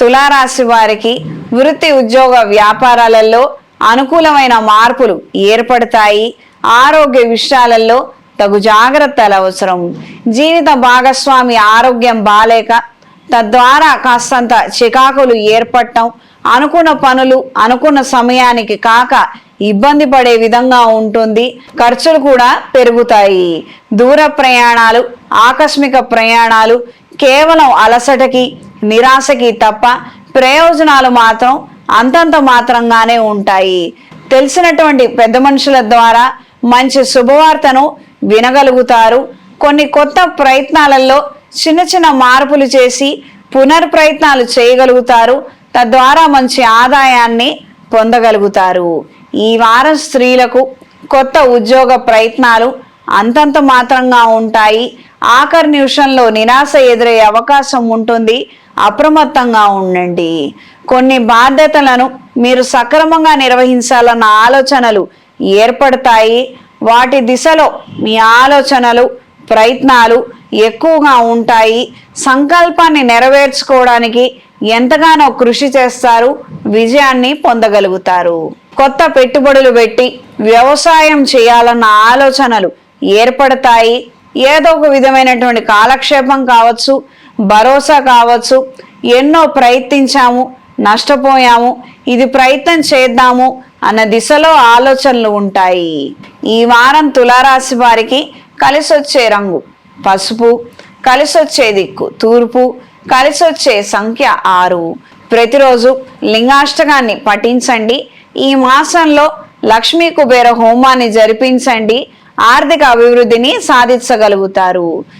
తులారాశి వారికి వృత్తి ఉద్యోగ వ్యాపారాలలో అనుకూలమైన మార్పులు ఏర్పడతాయి. ఆరోగ్య విషయాలలో తగు జాగ్రత్తలు అవసరం. జీవిత భాగస్వామి ఆరోగ్యం బాలేక తద్వారా కాస్తంత చికాకులు ఏర్పడటం అనుకున్న పనులు అనుకున్న సమయానికి కాక ఇబ్బంది పడే విధంగా ఉంటుంది. ఖర్చులు కూడా పెరుగుతాయి. దూర ప్రయాణాలు ఆకస్మిక ప్రయాణాలు కేవలం అలసటకి నిరాశకి తప్ప ప్రయోజనాలు మాత్రం అంతంత మాత్రంగానే ఉంటాయి. తెలిసినటువంటి పెద్ద మనుషుల ద్వారా మంచి శుభవార్తను వినగలుగుతారు. కొన్ని కొత్త ప్రయత్నాలలో చిన్న చిన్న మార్పులు చేసి పునర్ప్రయత్నాలు చేయగలుగుతారు. తద్వారా మంచి ఆదాయాన్ని పొందగలుగుతారు. ఈ వారం స్త్రీలకు కొత్త ఉద్యోగ ప్రయత్నాలు అంతంత మాత్రంగా ఉంటాయి. ఆఖరి నిమిషంలో నిరాశ ఎదురయ్యే అవకాశం ఉంటుంది. అప్రమత్తంగా ఉండండి. కొన్ని బాధ్యతలను మీరు సక్రమంగా నిర్వహించాలన్న ఆలోచనలు ఏర్పడతాయి. వాటి దిశలో మీ ఆలోచనలు ప్రయత్నాలు ఎక్కువగా ఉంటాయి. సంకల్పాన్ని నెరవేర్చుకోవడానికి ఎంతగానో కృషి చేస్తారు. విజయాన్ని పొందగలుగుతారు. కొత్త పెట్టుబడులు పెట్టి వ్యవసాయం చేయాలన్న ఆలోచనలు ఏర్పడతాయి. ఏదో ఒక విధమైనటువంటి కాలక్షేపం కావచ్చు భరోసా కావచ్చు ఎన్నో ప్రయత్నించాము నష్టపోయాము ఇది ప్రయత్నం చేద్దాము అన్న దిశలో ఆలోచనలు ఉంటాయి. ఈ వారం తులారాశి వారికి కలిసొచ్చే రంగు పసుపు కలిసొచ్చే దిక్కు తూర్పు కలిసొచ్చే సంఖ్య ఆరు. ప్రతిరోజు లింగాష్టకాన్ని పఠించండి. ఈ మాసంలో లక్ష్మీ కుబేర హోమాన్ని జరిపించండి. ఆర్థిక అభివృద్ధిని సాధించగలుగుతారు.